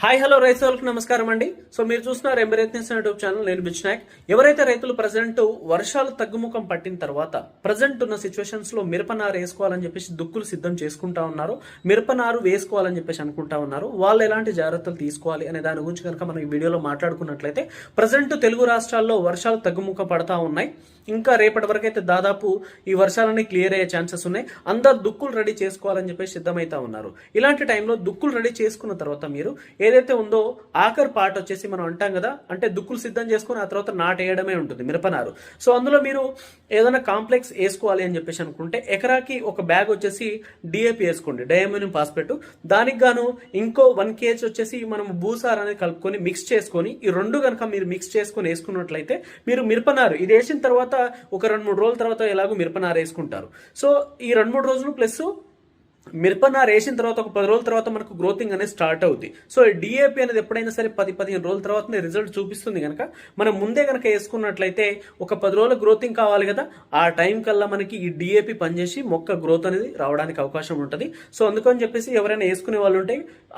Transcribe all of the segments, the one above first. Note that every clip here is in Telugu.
హాయ్ హలో రైతులకు నమస్కారం అండి. సో మీరు చూస్తున్నారు ఎంబరేత్నెస్ యూట్యూబ్ ఛానల్ నేను బిచ్నాయక్ ఎవరైతే రైతులు ప్రజెంట్ వర్షాలు తగ్గుముఖం పట్టిన తర్వాత ప్రజెంట్ ఉన్న సిచ్యువేషన్స్లో మిరపనారు వేసుకోవాలని చెప్పేసి దుక్కులు సిద్ధం చేసుకుంటా ఉన్నారు మిరపనారు వేసుకోవాలని చెప్పేసి అనుకుంటా ఉన్నారు వాళ్ళు ఎలాంటి జాగ్రత్తలు తీసుకోవాలి అనే దాని గురించి కనుక మనం ఈ వీడియోలో మాట్లాడుకున్నట్లయితే ప్రజెంట్ తెలుగు రాష్ట్రాల్లో వర్షాలు తగ్గుముఖం పడతా ఉన్నాయి. ఇంకా రేపటి వరకు అయితే దాదాపు ఈ వర్షాలన్నీ క్లియర్ అయ్యే ఛాన్సెస్ ఉన్నాయి. అందరు దుక్కులు రెడీ చేసుకోవాలని చెప్పేసి సిద్ధమైతా ఉన్నారు. ఇలాంటి టైంలో దుక్కులు రెడీ చేసుకున్న తర్వాత మీరు ఏదైతే ఉందో ఆఖరి పార్ట్ వచ్చేసి మనం అంటాం కదా అంటే దుక్కులు సిద్ధం చేసుకుని ఆ తర్వాత నాటేయడమే ఉంటుంది మిరపనారు. సో అందులో మీరు ఏదైనా కాంప్లెక్స్ వేసుకోవాలి అని చెప్పేసి అనుకుంటే ఎకరాకి ఒక బ్యాగ్ వచ్చేసి డిఏపి వేసుకోండి డయామినియం ఫాస్ఫేట్. దానికి గాను ఇంకో వన్ కేజీ వచ్చేసి మనం భూసార్ అనేది కలుపుకొని మిక్స్ చేసుకొని ఈ రెండు కనుక మీరు మిక్స్ చేసుకొని వేసుకున్నట్లయితే మీరు మిరపనారు. ఇది వేసిన తర్వాత ఒక రెండు మూడు రోజుల తర్వాత ఎలాగో మిరపనారు వేసుకుంటారు. సో ఈ రెండు మూడు రోజులు ప్లస్ మిరపనారు వేసిన తర్వాత ఒక పది రోజుల తర్వాత మనకు గ్రోతింగ్ అనేది స్టార్ట్ అవుతుంది సో డిఏపి అనేది ఎప్పుడైనా సరే పది పదిహేను రోజుల తర్వాత రిజల్ట్ చూపిస్తుంది కనుక మనం ముందే కనుక వేసుకున్నట్లయితే ఒక పది రోజుల గ్రోతింగ్ కావాలి కదా. ఆ టైం కల్లా మనకి ఈ డిఏపి పనిచేసి మొక్క గ్రోత్ అనేది రావడానికి అవకాశం ఉంటుంది. సో అందుకని చెప్పేసి ఎవరైనా వేసుకునే వాళ్ళు ఉంటే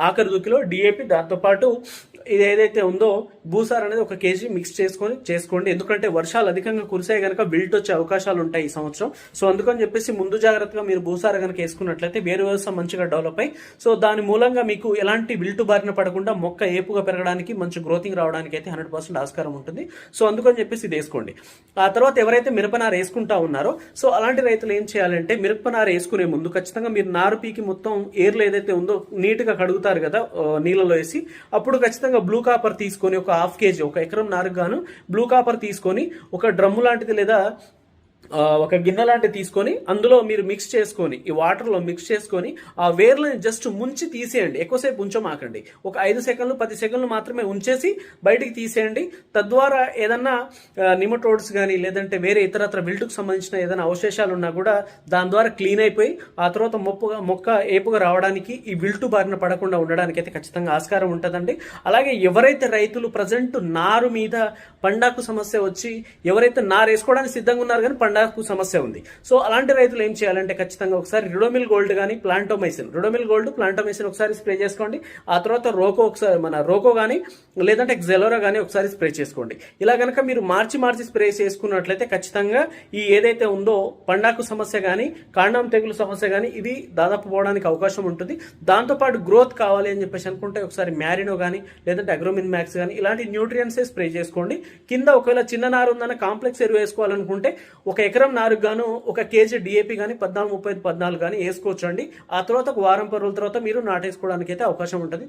ఆఖరి దుక్కిలో డిఏపి దాంతోపాటు ఇది ఏదైతే ఉందో భూసార్ అనేది ఒక కేజీ మిక్స్ చేసుకొని చేసుకోండి. ఎందుకంటే వర్షాలు అధికంగా కురిసే కనుక బిల్ట్ వచ్చే అవకాశాలు ఉంటాయి ఈ సంవత్సరం. సో అందుకని చెప్పేసి ముందు జాగ్రత్తగా మీరు భూసార కనుక వేసుకున్నట్లయితే వేరు వ్యవస్థ మంచిగా డెవలప్ అయ్యి సో దాని మూలంగా మీకు ఎలాంటి బిల్టు బారిన పడకుండా మొక్క ఏపుగా పెరగడానికి మంచి గ్రోతింగ్ రావడానికి అయితే హండ్రెడ్ పర్సెంట్ ఆస్కారం ఉంటుంది. సో అందుకని చెప్పేసి ఇది వేసుకోండి. ఆ తర్వాత ఎవరైతే మిరపనార వేసుకుంటా ఉన్నారో సో అలాంటి రైతులు ఏం చేయాలంటే మిరపనార వేసుకునే ముందు ఖచ్చితంగా మీరు నారు పీకి మొత్తం ఏర్లు ఏదైతే ఉందో నీట్గా కడుగుతారు కదా నీళ్ళలో వేసి అప్పుడు ఖచ్చితంగా బ్లూ కాపర్ తీసుకొని ఒక హాఫ్ కేజీ ఒక ఎకరం నారుకు గాను బ్లూ కాపర్ తీసుకొని ఒక డ్రమ్ము లాంటిది లేదా ఒక గిన్నె లాంటిది తీసుకొని అందులో మీరు మిక్స్ చేసుకొని ఈ వాటర్లో మిక్స్ చేసుకొని ఆ వేర్లని జస్ట్ ముంచి తీసేయండి. ఎక్కువసేపు ఉంచమాకండి. ఒక ఐదు సెకండ్లు పది సెకండ్లు మాత్రమే ఉంచేసి బయటికి తీసేయండి. తద్వారా ఏదన్నా నిమటోడ్స్ కానీ లేదంటే వేరే ఇతరత్ర విల్టుకు సంబంధించిన ఏదైనా అవశేషాలు ఉన్నా కూడా దాని ద్వారా క్లీన్ అయిపోయి ఆ తర్వాత మొప్పుగా మొక్క ఏపుగా రావడానికి ఈ విల్టు బారిన పడకుండా ఉండడానికి అయితే ఖచ్చితంగా ఆస్కారం ఉంటుందండి. అలాగే ఎవరైతే రైతులు ప్రజెంట్ నారు మీద పండాకు సమస్య వచ్చి ఎవరైతే నారు వేసుకోవడానికి సిద్ధంగా ఉన్నారు కానీ పండాకు సమస్య ఉంది. సో అలాంటి రైతులు ఏం చేయాలంటే ఖచ్చితంగా ఒకసారి రిడోమిల్ గోల్డ్ కానీ ప్లాంటోమైసిన్. రిడోమిల్ గోల్డ్ ప్లాంటోమైసిన్ ఒకసారి స్ప్రే చేసుకోండి. ఆ తర్వాత రోకో ఒకసారి మన రోకో కానీ లేదంటే జెలోరా కానీ ఒకసారి స్ప్రే చేసుకోండి. ఇలా కనుక మీరు మార్చి మార్చి స్ప్రే చేసుకున్నట్లయితే ఖచ్చితంగా ఈ ఏదైతే ఉందో పండాకు సమస్య కానీ కాండం తెగులు సమస్య కానీ ఇది దాదాపు పోవడానికి అవకాశం ఉంటుంది. దాంతోపాటు గ్రోత్ కావాలి అని చెప్పేసి అనుకుంటే ఒకసారి మ్యారినో కానీ లేదంటే అగ్రోమిన్ మ్యాక్స్ కానీ ఇలాంటి న్యూట్రియన్సే స్ప్రే చేసుకోండి. కింద ఒకవేళ చిన్న నారు ఉందన్న కాంప్లెక్స్ ఎరువు వేసుకోవాలనుకుంటే ఒక ఎకరం నారుకు గాను ఒక కేజీ డిఏపి కానీ పద్నాలుగు ముప్పై ఐదు పద్నాలుగు కానీ వేసుకోవచ్చు అండి ఆ తర్వాత వారం పరుల రోజుల తర్వాత మీరు నాటేసుకోవడానికి అయితే అవకాశం ఉంటుంది.